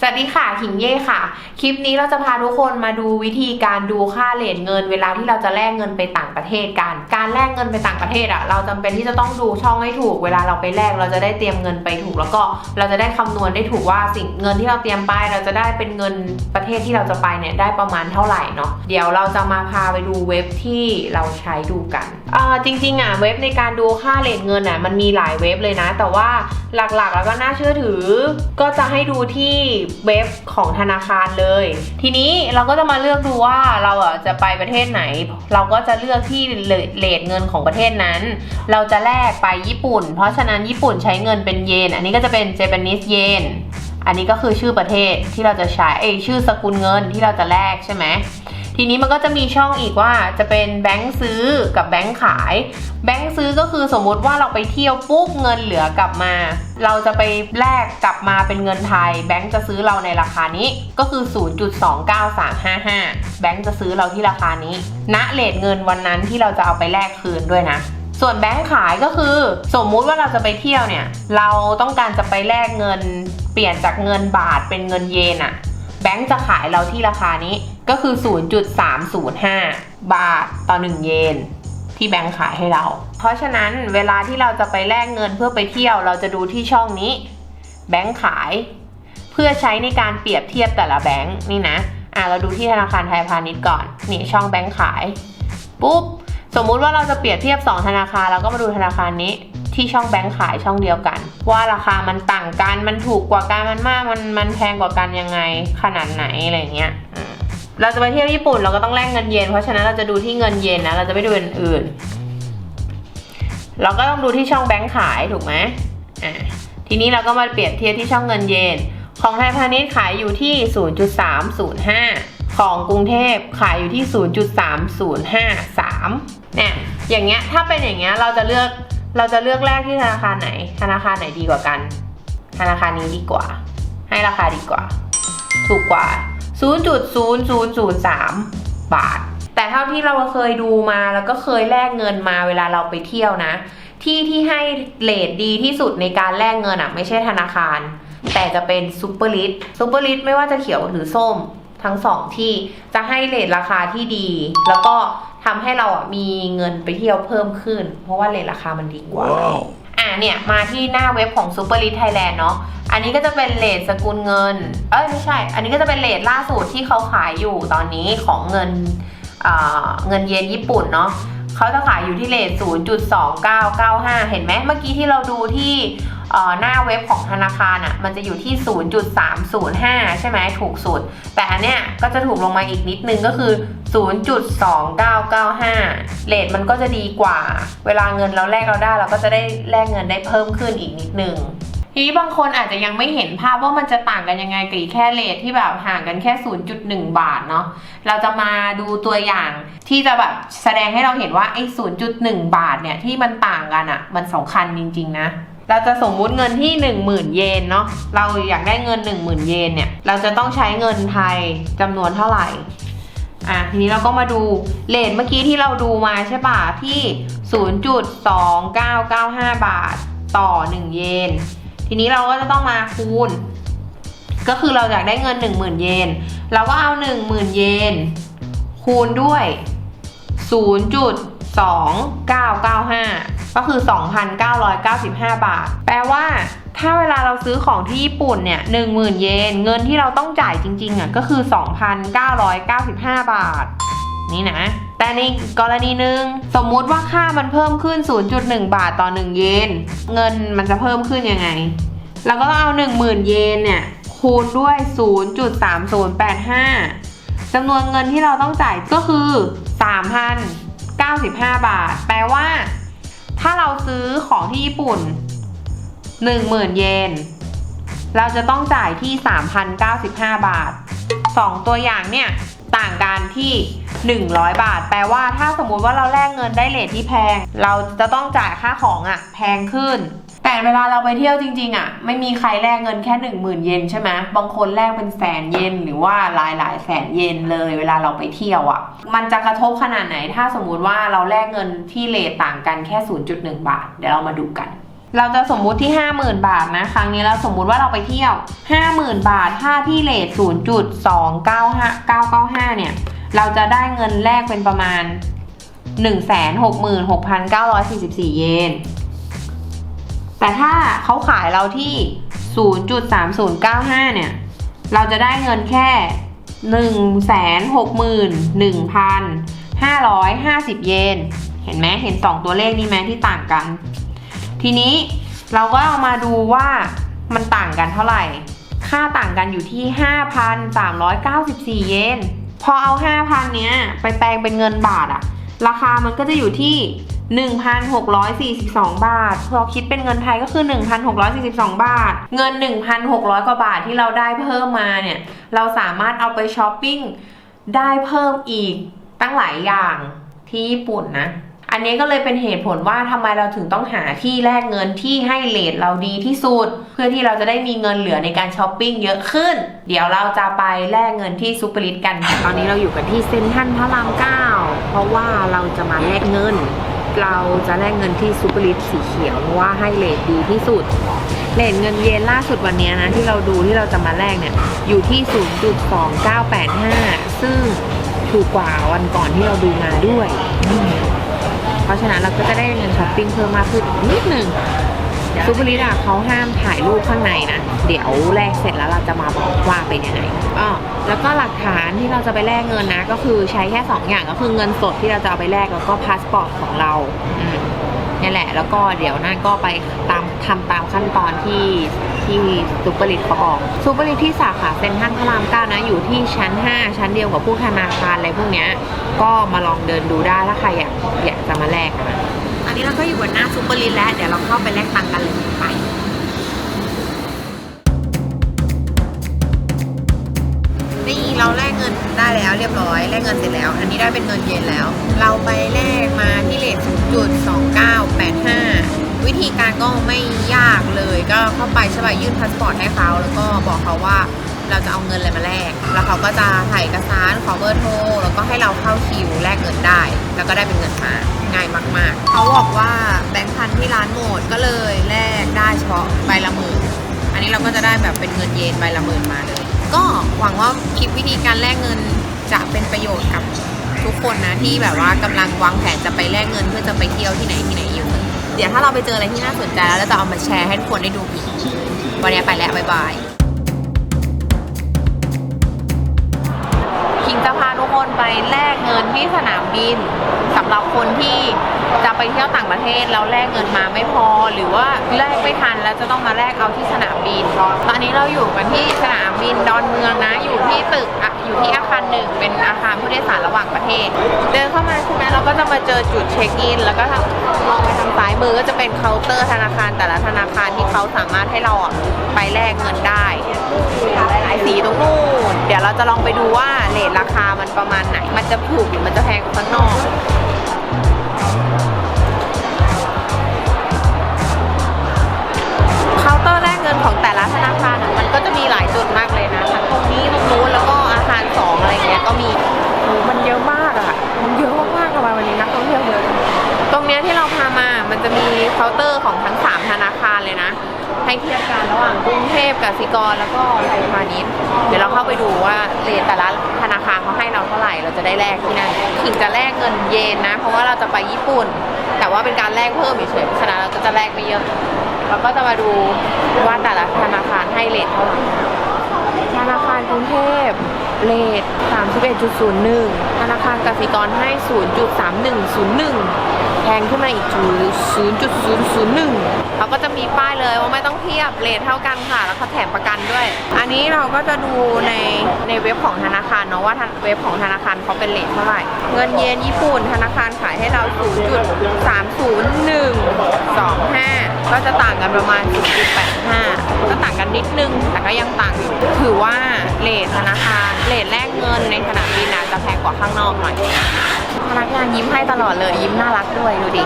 สวัสดีค่ะขิงเย่ค่ะ คลิปนี้เราจะพาทุกคนมาดูวิธีการดูค่าเลทเงิน เวลาที่เราจะแลกเงินไปต่างประเทศกัน การแลกเงินไปต่างประเทศอะเราจำเป็นที่จะต้องดูช่องให้ถูก เวลาเราไปแลกเราจะได้เตรียมเงินไปถูก แล้วก็เราจะได้คำนวณได้ถูกว่าสิ่งเงินที่เราเตรียมไป เราจะได้เป็นเงินประเทศที่เราจะไปเนี่ยได้ประมาณเท่าไหร่เนาะ เดี๋ยวเราจะมาพาไปดูเว็บที่เราใช้ดูกันอ่าจริงๆอะเว็บในการดูค่าเลทเงินอะมันมีหลายเว็บเลยนะ แต่ว่าหลักๆแล้วก็น่าเชื่อถือ ก็จะให้ดูที่เว็บของธนาคารเลย ทีนี้เราก็จะมาเลือกดูว่าเราอะจะไปประเทศไหน เราก็จะเลือกที่เลทเงินของประเทศนั้น เราจะแลกไปญี่ปุ่น เพราะฉะนั้นญี่ปุ่นใช้เงินเป็นเยน อันนี้ก็จะเป็นเจแปนิสเยนอันนี้ก็คือชื่อประเทศที่เราจะใช้เอชื่อสกุลเงินที่เราจะแลกใช่ไหม ทีนี้มันก็จะมีช่องอีกว่าจะเป็นแบงค์ซื้อกับแบงค์ขาย แบงค์ซื้อก็คือสมมุติว่าเราไปเที่ยวปุ๊บเงินเหลือกลับมา เราจะไปแลกกลับมาเป็นเงินไทย แบงค์จะซื้อเราในราคานี้ก็คือ 0.29355 แบงค์จะซื้อเราที่ราคานี้ณเลทเงินวันนั้นที่เราจะเอาไปแลกคืนด้วยนะส่วนแบงค์ขายก็คือสมมุติว่าเราจะไปเที่ยวเนี่ย เราต้องการจะไปแลกเงิน เปลี่ยนจากเงินบาทเป็นเงินเยนอะแบงค์จะขายเราที่ราคานี้ ก็คือ 0.305 บาทต่อ 1 เยน ที่แบงค์ขายให้เรา เพราะฉะนั้นเวลาที่เราจะไปแลกเงินเพื่อไปเที่ยวเราจะดูที่ช่องนี้ แบงค์ขาย เพื่อใช้ในการเปรียบเทียบแต่ละแบงค์นี่นะ อะเราดูที่ธนาคารไทยพาณิชย์ก่อน นี่ช่องแบงค์ขาย ปุ๊บ สมมุติว่าเราจะเปรียบเทียบ 2 ธนาคารเราก็มาดูธนาคารนี้ที่ช่องแบงค์ขายช่องเดียวกัน ว่าราคามันต่างกันมันถูกกว่ากันมันมากมันมันแพงกว่ากันยังไงขนาดไหนอะไรเงี้ยอืม เราจะไปเที่ยวญี่ปุ่นเราก็ต้องแลกเงินเยนเพราะฉะนั้นเราจะดูที่เงินเยนนะเราจะไม่ดูอันอื่นเราก็ต้องดูที่ช่องแบงค์ขายถูกไหมอ่าทีนี้เราก็มาเปรียบเทียบที่ช่องเงินเยน ของไทยพาณิชย์ขายอยู่ที่ 0.305 ของกรุงเทพขายอยู่ที่ 0.3053เนี่ยอย่างเงี้ยถ้าเป็นอย่างเงี้ยเราจะเลือกเราจะเลือกแรกที่ธนาคารไหน ธนาคารไหนดีกว่ากัน ธนาคารนี้ดีกว่า ให้ราคาดีกว่า ถูกกว่า 0.0003 บาท แต่เท่าที่เราเคยดูมาแล้วก็เคยแลกเงินมาเวลาเราไปเที่ยวนะ ที่ที่ให้เลทดีที่สุดในการแลกเงินอะ ไม่ใช่ธนาคาร แต่จะเป็นซูเปอร์ลิทซูเปอร์ลิทไม่ว่าจะเขียวหรือส้มทั้งสองที่จะให้เลทราคาที่ดี แล้วก็ทำให้เราอะมีเงินไปเที่ยวเพิ่มขึ้น เพราะว่าเลทราคามันดีกว่า Wow. เนี่ยมาที่หน้าเว็บของ Super l i t Thailand เนาะอันนี้ก็จะเป็นเลทสกุลเงิน เอ้ยไม่ใช่ อันนี้ก็จะเป็นเลทล่าสุดที่เขาขายอยู่ตอนนี้ของเงินเงินเยนญี่ปุ่นเนาะเขาจะขายอยู่ที่เลท0.2995 เห็นไหมเมื่อกี้ที่เราดูที่ หน้าเว็บของธนาคารอะ่ะมันจะอยู่ที่ 0.305 ใช่ไหมถูกสุด แต่อันเนี้ยก็จะถูกลงมาอีกนิดนึงก็คือ 0.2995 เลทมันก็จะดีกว่า เวลาเงินเราแลกเราได้ เราก็จะได้แลกเงินได้เพิ่มขึ้นอีกนิดนึงทีนี้บางคนอาจจะยังไม่เห็นภาพว่ามันจะต่างกันยังไงกับอีกแค่เลทที่แบบห่างกันแค่ 0.1 บาทเนาะ เราจะมาดูตัวอย่างที่จะแบบแสดงให้เราเห็นว่าไอ้ 0.1 บาทเนี่ยที่มันต่างกันอะ่ะ มันสำคัญจริง ๆ นะ เราจะสมมุติเงินที่ 10,000 เยนเนาะ เราอยากได้เงิน 10,000 เยนเนี่ย เราจะต้องใช้เงินไทยจำนวนเท่าไหร่ อะ ทีนี้เราก็มาดูเลทเมื่อกี้ที่เราดูมาใช่ป่ะ ที่ 0.2995 บาทต่อ 1 เยน ทีนี้เราก็จะต้องมาคูณ ก็คือเราอยากได้เงิน 10,000 เยน เราก็เอา 10,000 เยน คูณด้วย 2995 ก็คือ 2,995 บาท แปลว่าถ้าเวลาเราซื้อของที่ญี่ปุ่นเนี่ย10,000 เยน เงินที่เราต้องจ่ายจริงๆอะก็คือ 2,995 บาท นี่นะ แต่ในกรณีหนึ่งสมมุติว่าค่ามันเพิ่มขึ้น 0.1 บาทต่อ 1 เยน เงินมันจะเพิ่มขึ้นยังไง เราก็ต้องเอา 10,000 เยนเนี่ยคูณด้วย 0.3085จำนวนเงินที่เราต้องจ่ายก็คือ 95 บาท แปลว่า ถ้าเราซื้อของที่ญี่ปุ่น 10,000 เยน เราจะต้องจ่ายที่ 3,095 บาท 2 ตัวอย่างเนี่ย ต่างกันที่ 100 บาท แปลว่าถ้าสมมุติว่าเราแลกเงินได้เลทที่แพง เราจะต้องจ่ายค่าของอะ่ะ แพงขึ้น แต่เวลาเราไปเที่ยวจริง ๆอะ่ะ ไม่มีใครแลกเงินแค่ 10,000 เยนใช่ไหมบางคนแลกเป็นแสนเยนหรือว่าหลายหลายแสนเยนเลยเวลาเราไปเที่ยวอะ่ะ มันจะกระทบขนาดไหน ถ้าสมมุติว่าเราแลกเงินที่เลทต่างกันแค่ 0.1 บาท เดี๋ยวเรามาดูกันเราจะสมมุติที่ 50,000 บาทนะ ครั้งนี้เราสมมุติว่าเราไปเที่ยว 50,000 บาทถ้าที่เลท0.295995 เนี่ย เราจะได้เงินแรกเป็นประมาณ 166,944 เยน แต่ถ้าเขาขายเราที่ 0.3095 เนี่ย เราจะได้เงินแค่ 161,550 เยน เห็นไหมเห็น 2 ตัวเลขนี้ไหมที่ต่างกัน ทีนี้เราก็เอามาดูว่ามันต่างกันเท่าไหร่ ค่าต่างกันอยู่ที่ 5,394 เยน พอเอา 5,000 เนี้ย ไปแปลงเป็นเงินบาทอะราคามันก็จะอยู่ที่ 1,642 บาท พอคิดเป็นเงินไทยก็คือ 1,642 บาท เงิน 1,600 กว่าบาทที่เราได้เพิ่มมาเนี่ย เราสามารถเอาไปช้อปปิ้งได้เพิ่มอีกตั้งหลายอย่างที่ญี่ปุ่นนะ อันนี้ก็เลยเป็นเหตุผลว่าทำไมเราถึงต้องหาที่แลกเงินที่ให้เลทเราดีที่สุด เพื่อที่เราจะได้มีเงินเหลือในการช้อปปิ้งเยอะขึ้น เดี๋ยวเราจะไปแลกเงินที่ซูเปอร์ลิตกัน ตอนนี้เราอยู่กันที่เซ็นทรัลพระรามเก้าเพราะว่าเราจะมาแลกเงิน เราจะแลกเงินที่ซูเปอร์ลิตสีเขียวเพราะว่าให้เลทดีที่สุดเลทเงินเยนล่าสุดวันนี้นะที่เราดูที่เราจะมาแลกเนี่ยอยู่ที่ 0.2985 ซึ่งถูกกว่าวันก่อนที่เราดูมาด้วย เพราะฉะนั้นเราก็จะได้เงินช้อปปิ้งเพิ่มมากขึ้นนิดหนึ่งซูเปอร์ลิตอะเขาห้ามถ่ายรูปข้างในนะ เดี๋ยวแลกเสร็จแล้วเราจะมาบอกว่าเป็นยังไงอ๋อแล้วก็หลักฐานที่เราจะไปแลกเงินนะ ก็คือใช้แค่ 2 อย่างก็คือเงินสดที่เราจะเอาไปแลกแล้วก็พาสปอร์ตของเราอืมนี่แหละ แล้วก็เดี๋ยวนั่นก็ไปตามทำตามขั้นตอนที่ ที่ซูเปอร์ลิตเขาบอกซูเปอร์ลิตที่สาขาเซ็นทรัลพระรามเก้านะอยู่ที่ชั้น 5 ชั้นเดียวกับพวกธนาคารอะไรพวกเนี้ยก็มาลองเดินดูได้ถ้าใครอยากอยากจะมาแลกนะอันนี้เราก็อยู่บนหน้าซูเปอร์ลิตแล้วเดี๋ยวเราเข้าไปแลกตังค์กันเลยไปนี่เราแลกเงินได้แล้วเรียบร้อยแลกเงินเสร็จแล้ว อันนี้ได้เป็นเงินเยนแล้ว เราไปแลกมาที่เลท0.2985 วิธีการก็ไม่ยากเลยก็เข้าไปใช่ป่ะยื่นพาสปอร์ตให้เขาแล้วก็บอกเขาว่าเราจะเอาเงินอะไรมาแลกแล้วเขาก็จะถ่ายเอกสารขอเบอร์โทรแล้วก็ให้เราเข้าคิวแลกเงินได้ แล้วก็ได้เป็นเงินมาง่ายมาก ๆ เขาบอกว่าแบงค์พันที่ร้านหมดก็เลยแลกได้เฉพาะใบละหมื่นอันนี้เราก็จะได้แบบเป็นเงินเยนใบละหมื่นมาเลย ก็หวังว่าคลิปวิธีการแลกเงินจะเป็นประโยชน์กับทุกคนนะที่แบบว่ากำลังวางแผนจะไปแลกเงินเพื่อจะไปเที่ยวที่ไหนที่ไหน เดี๋ยวถ้าเราไปเจออะไรที่น่าสนใจแล้วเราจะเอามาแชร์ให้ทุกคนได้ดูอีกวันนี้ไปแล้วบ๊ายบายคิงจะพาทุกคนไปแลกเงินที่สนามบินสำหรับคนที่ จะไปเที่ยวต่างประเทศแล้วแลกเงินมาไม่พอ หรือว่าแลกไม่ทันแล้วจะต้องมาแลกเอาที่สนามบินตอนนี้เราอยู่กันที่สนามบินดอนเมืองนะ อยู่ที่ตึกออยู่ที่อาคารหนึ่งเป็นอาคารผู้โดยสารระหว่างประเทศ เดินเข้ามาใช่ไหมเราก็จะมาเจอจุดเช็คอิน แล้วก็ทางมองไปทางซ้ายมือก็จะเป็นเคาน์เตอร์ธนาคารแต่ละธนาคารที่เขาสามารถให้เราไปแลกเงินได้หลายสีตรงนู้นเดี๋ยวเราจะลองไปดูว่าเลทราคามันประมาณไหน มันจะถูกหรือมันจะแพงกว่าข้างนอก เคาน์เตอร์แลกเงินของแต่ละธนาคารอะมันก็จะมีหลายจุดมากเลยนะทั้งตรงนี้ตรงนู้นแล้วก็อาคารสองอะไรเงี้ยก็มีโหมันเยอะมากอะมันเยอะมากๆอะวันนี้นักท่องเที่ยวเยอะตรงเนี้ยที่เราพามามันจะมีเคาน์เตอร์ของทั้งสามธนาคารเลยนะ ให้เทียบกันระหว่างกรุงเทพกับสิกรแล้วก็ไทยพาณิชย์เดี๋ยวเราเข้าไปดูว่าเรทแต่ละธนาคารเขาให้เราเท่าไหร่เราจะได้แลกที่นั่นถึงจะแลกเงินเยนนะ เพราะว่าเราจะไปญี่ปุ่น แต่ว่าเป็นการแลกเพิ่มเฉยๆเพราะฉะนั้นเราก็จะแลกไม่เยอะเราก็จะมาดูว่าแต่ละธนาคารให้เรทเท่าไหร่ธนาคารกรุงเทพเลท31.01 ธนาคารกสิกรให้ 0.3101 แพงขึ้นมาอีก0.001เขาก็จะมีป้ายเลยว่าไม่ต้องเทียบเลทเท่ากันค่ะ แล้วเขาแถมประกันด้วย อันนี้เราก็จะดูในในเว็บของธนาคารเนาะว่าเว็บของธนาคารเขาเป็นเลทเท่าไหร่ เงินเยนญี่ปุ่นธนาคารขายให้เรา0.30125ก็จะต่างกันประมาณ0.85ก็ต่างกันนิดนึง แต่ก็ยังต่างอยู่ถือว่าเลทธนาคารเลทแลกเงินในสนามบินน่ะจะแพงกว่าข้างนอกหน่อยพนักงานยิ้มให้ตลอดเลยยิ้มน่ารักด้วยดูดิ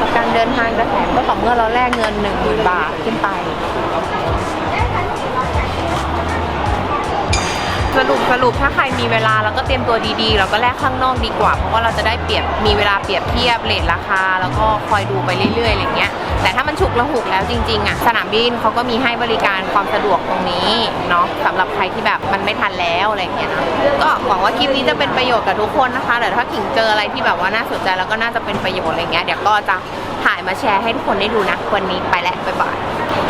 ประกันเดินทางจะแถมก็ต่อเมื่อเราแลกเงินหนึ่งบาทขึ้นไป สรุปสรุปถ้าใครมีเวลาเราก็เตรียมตัวดีๆ เราก็แลกข้างนอกดีกว่า เพราะว่าเราจะได้เปรียบมีเวลาเปรียบเทียบเลทราคา แล้วก็คอยดูไปเรื่อยๆอะไรเงี้ย แต่ถ้ามันฉุกละหุกแล้วจริงๆอะสนามบินเขาก็มีให้บริการความสะดวกตรงนี้เนาะสำหรับใครที่แบบมันไม่ทันแล้วอะไรเงี้ยนะก็หวังว่าคลิปนี้จะเป็นประโยชน์กับทุกคนนะคะแต่ถ้าขิงเจออะไรที่แบบว่าน่าสนใจแล้วก็น่าจะเป็นประโยชน์อะไรเงี้ยเดี๋ยวก็จะถ่ายมาแชร์ให้ทุกคนได้ดูนะวันนี้ไปแล้วบ๊ายบาย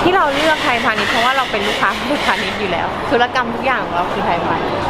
ที่เราเลือกไทยพาณิชย์เพราะว่าเราเป็นลูกค้าไทยพาณิชย์อยู่แล้วธุรกรรมทุกอย่างของเราคือไทยพาณิชย์